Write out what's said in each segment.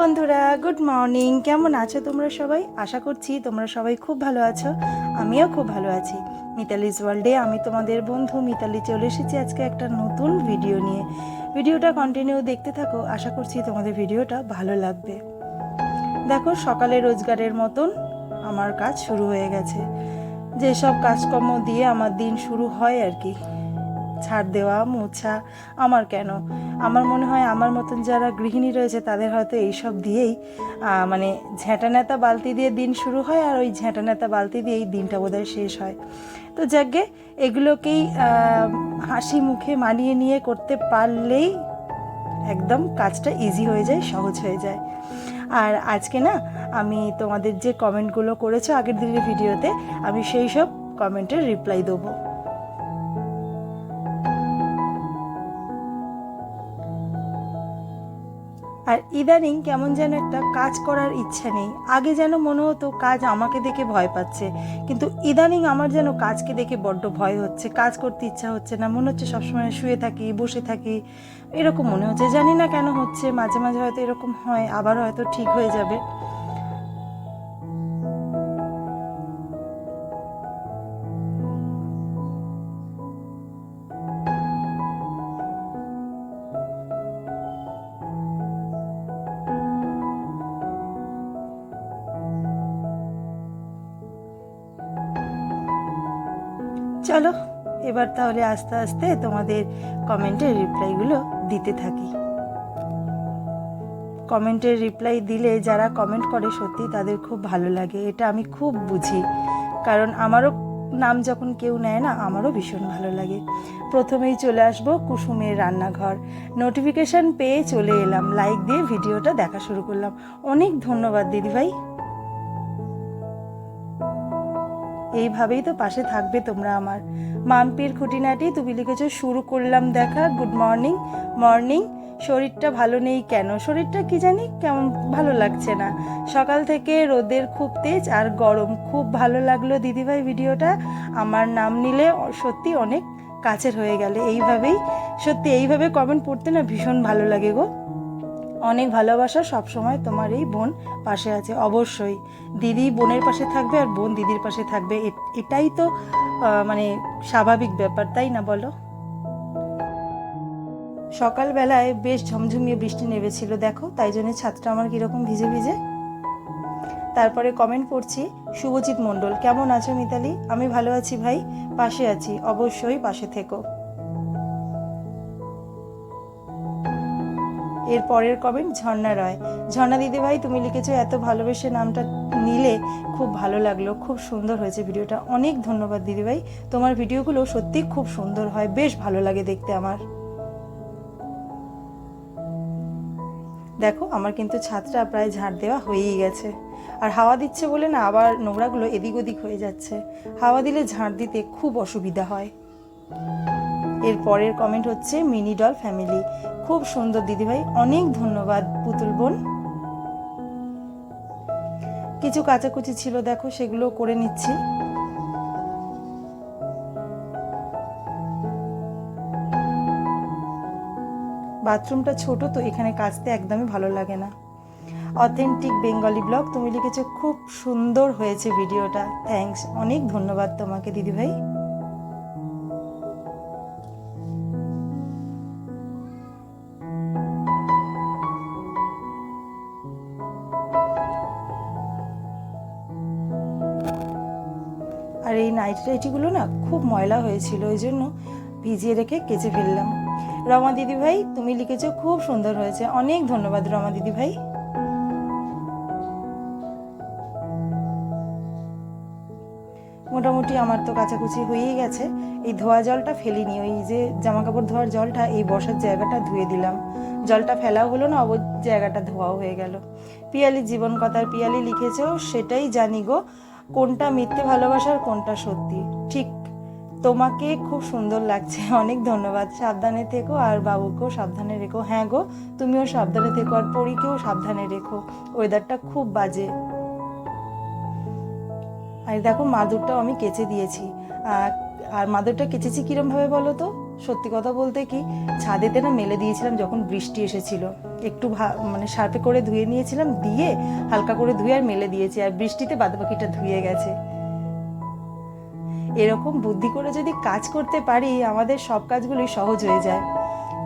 বন্ধুরা good morning কেমন আছো তোমরা সবাই? আশা করছি তোমরা সবাই খুব ভালো আছো। আমিও খুব ভালো আছি। মিতালিস ওয়ার্ল্ডে আমি তোমাদের বন্ধু মিতালি চলে এসেছি আজকে একটা নতুন ভিডিও নিয়ে। ভিডিওটা কন্টিনিউ দেখতে থাকো। আশা করছি তোমাদের ভিডিওটা ভালো লাগবে। দেখো, সকালে রোজগারের মতন আমার কাজ শুরু হয়ে গেছে। যেসব কাজকর্ম দিয়ে আমার দিন শুরু হয় আর কি। ছাড় দেওয়া, মোছা, আমার কেন? আমার মনে হয় আমার মতন যারা গৃহিণী রয়েছে, তাদের হয়তো এইসব দিয়েই মানে ঝ্যাঁটা নেতা বালতি দিয়ে দিন শুরু হয় আর ওই ঝ্যাঁটা নেতা বালতি দিয়েই দিনটা বোধহয় শেষ হয়। তো যাকে এগুলোকেই হাসি মুখে মানিয়ে নিয়ে করতে পারলেই একদম কাজটা ইজি হয়ে যায়, সহজ হয়ে যায়। আর আজকে না, আমি তোমাদের যে কমেন্টগুলো করেছ আগের দিনের ভিডিওতে, আমি সেই সব কমেন্টের রিপ্লাই দেবো। আর ইদানিং কেমন যেন একটা কাজ করার ইচ্ছা নেই। আগে যেন মনে হতো কাজ আমাকে দেখে ভয় পাচ্ছে, কিন্তু ইদানিং আমার যেন কাজকে দেখে বড্ড ভয় হচ্ছে। কাজ করতে ইচ্ছা হচ্ছে না, মনে হচ্ছে সবসময় শুয়ে থাকি, বসে থাকি। এরকম মনে হচ্ছে। জানি না কেন হচ্ছে, মাঝে মাঝে হয়তো এরকম হয় আবার হয়তো ঠিক হয়ে যাবে। চলো, এবার তাহলে আস্তে আস্তে তোমাদের কমেন্টের রিপ্লাইগুলো দিতে থাকি। কমেন্টের রিপ্লাই দিলে যারা কমেন্ট করে সত্যি তাদের খুব ভালো লাগে, এটা আমি খুব বুঝি। কারণ আমারও নাম যখন কেউ নেয় না, আমারও ভীষণ ভালো লাগে। প্রথমেই চলে আসব কুসুমের রান্নাঘর। নোটিফিকেশান পেয়ে চলে এলাম লাইক দিয়ে ভিডিওটা দেখা শুরু করলাম। অনেক ধন্যবাদ দিদিভাই। এইভাবেই তো পাশে থাকবে তোমরা আমার। মাম্পির খুঁটিনাটি তুমি লিখেছো, শুরু করলাম দেখা গুড মর্নিং মর্নিং শরীরটা ভালো নেই কেন? শরীরটা কি জানি কেমন ভালো লাগছে না। সকাল থেকে রোদের খুব তেজ আর গরম, খুব ভালো লাগল দিদিভাই ভিডিওটা। আমার নাম নিলে সত্যি অনেক কাছের হয়ে গেলে। এইভাবেই, সত্যি এইভাবে কমেন্ট পড়তে না ভীষণ ভালো লাগে গো। অনেক ভালোবাসা সব সময় তোমার এই বোন পাশে আছে, অবশ্যই। দিদি বোনের পাশে থাকবে আর বোন দিদির পাশে থাকবে। এটাই তো মানে স্বাভাবিক ব্যাপার, তাই না বলো? সকালবেলায় বেশ ঝমঝমিয়ে বৃষ্টি নেমেছিল, দেখো, তাই জন্য ছাদটা আমার কীরকম ভিজে ভিজে। তারপরে কমেন্ট পড়ছি শুভজিৎ মণ্ডল, কেমন আছো মিতালি? আমি ভালো আছি ভাই, পাশে আছি, অবশ্যই পাশে থেকো। এর পরের কমেন্ট ঝর্ণা রয়। ঝর্ণা দিদি ভাই তুমি লিখেছো, এত ভালোবেসে নামটা নিলে খুব ভালো লাগল, খুব সুন্দর হয়েছে ভিডিওটা। অনেক ধন্যবাদ দিদি ভাই তোমার ভিডিওগুলো সত্যি খুব সুন্দর হয়, বেশ ভালো লাগে দেখতে আমার। দেখো, আমার কিন্তু ছাদটা প্রায় ঝাড় দেওয়া হয়েই গেছে। আর হাওয়া দিচ্ছে বলে না, আবার নোংরাগুলো এদিক ওদিক হয়ে যাচ্ছে। হাওয়া দিলে ঝাড় দিতে খুব অসুবিধা হয়। এর পরের কমেন্ট হচ্ছে মিনি ডল ফ্যামিলি খুব সুন্দর দিদিভাই, অনেক ধন্যবাদ পুতুল বোন। কিছু কাচাকুচি ছিল, দেখো, সেগুলো করে নিচ্ছি। বাথরুমটা ছোট, তো এখানে কাচতে একদমই ভালো লাগে না। অথেন্টিক বেঙ্গলি ব্লগ তুমি লিখেছো, খুব সুন্দর হয়েছে ভিডিওটা থ্যাঙ্কস অনেক ধন্যবাদ তোমাকে দিদিভাই। নাইটি টাইটিগুলো না খুব ময়লা হয়েছিল, ওই জন্য ভিজিয়ে রেখে কেচে ফেললাম। রমা দিদি ভাই, তুমি লিখেছো, খুব সুন্দর হয়েছে। অনেক ধন্যবাদ রমা দিদি ভাই। মোটামুটি আমার তো কাচাকুচি হয়েই গেছে। এই ধোয়া জলটা ফেলিনি, ওই যে জামা কাপড় ধোয়ার জলটা এই বসার জায়গাটা ধুয়ে দিলাম। জলটা ফেলাও হলো না অব জায়গাটা ধোয়াও হয়ে গেল। পিয়ালি জীবন কথার পিয়ালি লিখেছো, সেটাই জানি গো। কোনটা মিথ্যে ভালোবাসার কোনটা সত্যি? ঠিক, তোমাকে খুব সুন্দর লাগছে। অনেক ধন্যবাদ। সাবধানে থেকো আর বাবুকেও সাবধানে রেখো। হ্যাঁ গো, তুমিও সাবধানে থেকো আর পরীকেও সাবধানে রেখো। ওয়েদারটা খুব বাজে। আর দেখো, মাদুরটাও আমি কেচে দিয়েছি। আর মাদুরটা কেচেছি কিরম ভাবে বলো তো? সত্যি কথা বলতে কি ছাদেতে না মেলে দিয়েছিলাম যখন বৃষ্টি এসেছিল। একটু মানে সার্ফে করে ধুয়ে নিয়েছিলাম দিয়ে হালকা করে ধুয়ে আর মেলে দিয়েছি আর বৃষ্টিতে বাদবাকিটা ধুয়ে গেছে। এরকম বুদ্ধি করে যদি কাজ করতে পারি আমাদের সব কাজগুলি সহজ হয়ে যায়।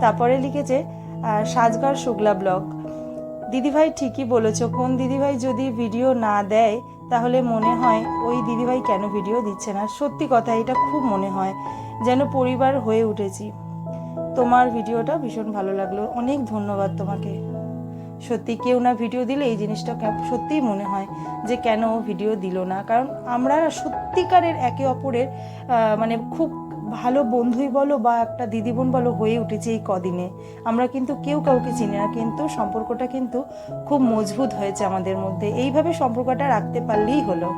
তারপরে লিখেছে আহ, সাজঘর শুক্লা ব্লগ। দিদিভাই ঠিকই বলেছ কোন দিদিভাই যদি ভিডিও না দেয় তাহলে মনে হয় ওই দিদিভাই কেন ভিডিও দিচ্ছে না? সত্যি কথা, এটা খুব মনে হয় যেন পরিবার হয়ে উঠেছি। তোমার ভিডিওটা ভীষণ ভালো লাগল। অনেক ধন্যবাদ তোমাকে। সত্যি কেউ না ভিডিও দিলে এই জিনিসটা সত্যিই মনে হয় যে কেন ভিডিও দিল না? কারণ আমরা সত্যিকারের একে অপরের মানে খুব ভালো বন্ধুই বলো বা একটা দিদি বোন বলো হয়ে উঠেছে এই কদিনে। আমরা কিন্তু কেউ কাউকে চিনি না, কিন্তু সম্পর্কটা কিন্তু খুব মজবুত হয়েছে আমাদের মধ্যে। এইভাবে সম্পর্কটা রাখতে পারলেই হলো।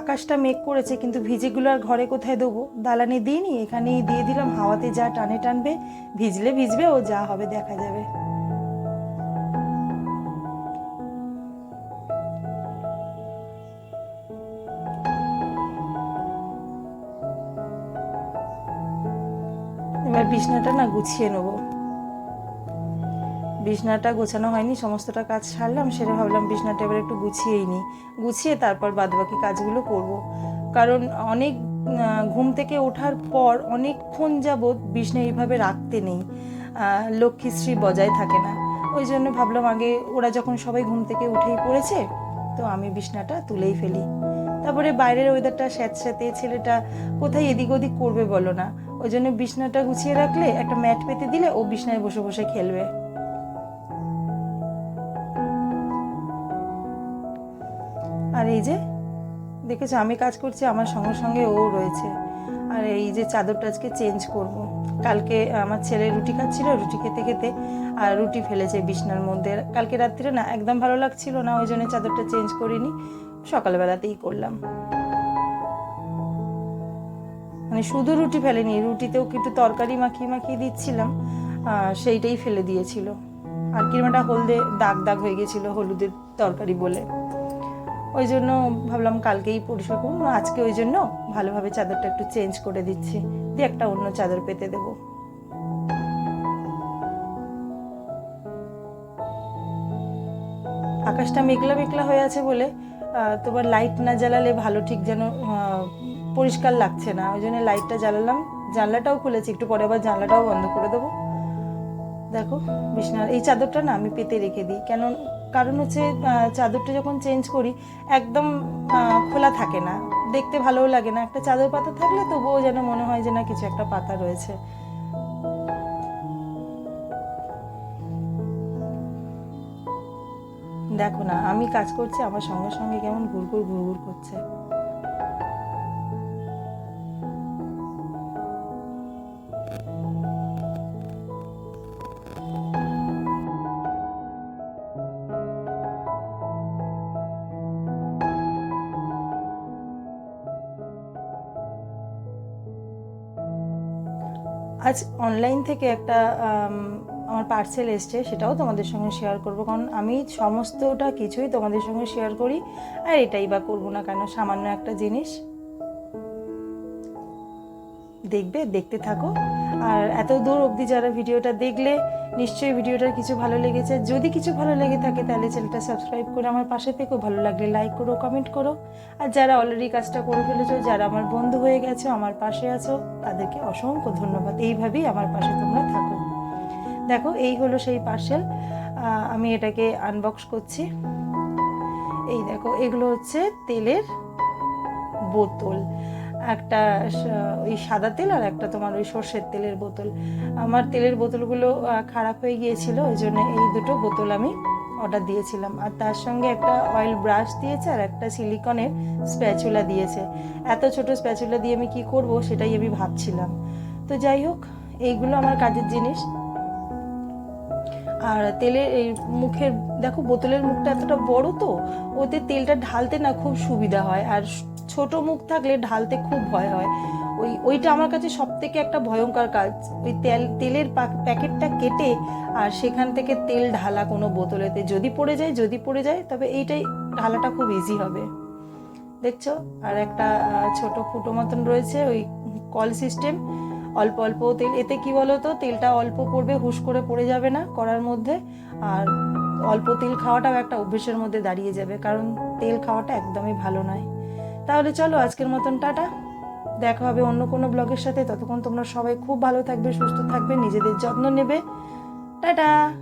আকাশটা মেঘ করেছে, কিন্তু ভিজেগুলো আর ঘরে কোথায় দেবো? দালানে দিইনি, এখানেই দিয়ে দিলাম, হাওয়াতে যা টানে টানবে, ভিজলে ভিজবে, ও যা হবে দেখা যাবে। বিছনাটা না গুছিয়ে নেব। বিছনাটা গোছানো হয়নি, সমস্তটা কাজ সারলাম সেটা ভাবলাম বিছনাটা এবার একটু গুছিয়েই নিই। গুছিয়ে তারপর বাদবাকি কাজগুলো করব। কারণ অনেক ঘুম থেকে ওঠার পর অনেকক্ষণ যাবৎ বিছনা এইভাবে রাখতে নেই। লক্ষ্মীশ্রী বজায় থাকে না। ওই জন্য ভাবলাম আগে ওরা যখন সবাই ঘুম থেকে উঠেই পড়েছে, তো আমি বিছনাটা তুলেই ফেলি। তারপরে বাইরের ওয়েদারটা স্যাঁতস্যাঁতে ছেলেটা কোথায় এদিক ওদিক করবে বলো না। ওই জন্য বিছনাটা গুছিয়ে রাখলে একটা ম্যাট পেতে দিলে ও বিছনায় বসে বসে খেলবে। আর এই যে, দেখেছ আমি কাজ করছি, আমার সঙ্গে সঙ্গে ও রয়েছে। আর এই যে চাদরটা আজকে চেঞ্জ করব। কালকে আমার ছেলে রুটি খাচ্ছিল, রুটি খেতে খেতে, আর রুটি ফেলেছে বিছনার মধ্যে। কালকে রাত্রিরে না, একদম ভালো লাগছিল না ওই জন্য চাদরটা চেঞ্জ করিনি। সকালবেলাতেই করলাম। মানে শুধু রুটি ফেলেনি, রুটিতেও কিন্তু তরকারি মাখিয়ে মাখিয়ে দিচ্ছিলাম সেইটাই ফেলে দিয়েছিল। আর কিরমাটা হলদে দাগ দাগ হয়ে গেছিল হলুদের তরকারি বলে। ওই জন্য ভাবলাম কালকেই পরিষ্কার করব আজকে ওই জন্য ভালোভাবে চাদরটা একটু চেঞ্জ করে দিচ্ছি, দিয়ে একটা অন্য চাদর পেতে দেবো। আকাশটা মেঘলা মেঘলা হয়ে আছে বলে তোমার লাইট না জ্বালালে ভালো ঠিক যেন পরিষ্কার লাগছে না, ওই জন্য লাইটটা জ্বালালাম। জানলাটাও খুলেছি, একটু পরে আবার জানলাটাও বন্ধ করে দেবো। দেখো বিছনার এই চাদরটা না আমি পেতে রেখে দিই। কেন, কারণ হচ্ছে চাদরটা যখন চেঞ্জ করি, একদম খোলা থাকে না। দেখতে ভালোও লাগে না। একটা চাদর পাতা থাকলে তবুও যেন মনে হয় যে না কিছু একটা পাতা রয়েছে। দেখো না, আমি কাজ করছি, আমার সঙ্গে সঙ্গে কেমন ঘুরঘুর ঘুরঘুর করছে। আজ অনলাইন থেকে একটা আমার পার্সেল এসছে, সেটাও তোমাদের সঙ্গে শেয়ার করব। কারণ আমি সমস্তটা কিছুই তোমাদের সঙ্গে শেয়ার করি, আর এটাই বা করব না কেন, সামান্য একটা জিনিস। দেখবে, দেখতে থাকো। আর এত দূর অবধি যারা ভিডিওটা দেখলে, নিশ্চয়ই ভিডিওটার কিছু ভালো লেগেছে। যদি কিছু ভালো লেগে থাকে, তাহলে চ্যানেলটা সাবস্ক্রাইব করে আমার পাশে থেকেও ভালো লাগলে লাইক করো কমেন্ট করো। আর যারা অলরেডি কাজটা করে ফেলেছো, যারা আমার বন্ধু হয়ে গেছো, আমার পাশে আছো, তাদেরকে অসংখ্য ধন্যবাদ। এইভাবেই আমার পাশে তোমরা থাকো। দেখো, এই হলো সেই পার্সেল আমি এটাকে আনবক্স করছি। এই দেখো, এগুলো হচ্ছে তেলের বোতল। একটা ওই সাদা তেল আর একটা তোমার ওই সর্ষের তেলের বোতল। আমার তেলের বোতলগুলো খারাপ হয়ে গিয়েছিল, ওই জন্য এই দুটো বোতল আমি অর্ডার দিয়েছিলাম। আর তার সঙ্গে একটা অয়েল ব্রাশ দিয়েছে আর একটা সিলিকনের স্প্যাচুলা দিয়েছে। এত ছোট স্প্যাচুলা দিয়ে আমি কি করব সেটাই আমি ভাবছিলাম। তো যাই হোক, এইগুলো আমার কাজের জিনিস। আর তেলের এই মুখের, দেখো বোতলের মুখটা এতটা বড় তো, ওতে তেলটা ঢালতে না খুব সুবিধা হয়। আর ছোট মুখ থাকলে ঢালতে খুব ভয় হয়। ওই, ওইটা আমার কাছে সব থেকে একটা ভয়ঙ্কর কাজ। ওই তেল, তেলের প্যাকেটটা কেটে আর সেখান থেকে তেল ঢালা কোনো বোতলেতে। যদি পড়ে যায়, যদি পড়ে যায়, তবে এইটাই ঢালাটা খুব ইজি হবে। দেখছ? আর একটা ছোট ফুটো মতন রয়েছে ওই কল সিস্টেম। অল্প অল্প তেল, এতে কি বলো তো তেলটা অল্প পড়বে, হুশ করে পড়ে যাবে না করার মধ্যে। আর অল্প তেল খাওয়াটাও একটা অভ্যেসের মধ্যে দাঁড়িয়ে যাবে, কারণ তেল খাওয়াটা একদমই ভালো নয়। তাহলে চলো আজকের মতন টাটা। দেখা হবে অন্য কোনো ব্লগের সাথে। ততক্ষণ তোমরা সবাই খুব ভালো থাকবে, সুস্থ থাকবে, নিজেদের যত্ন নেবে। টাটা!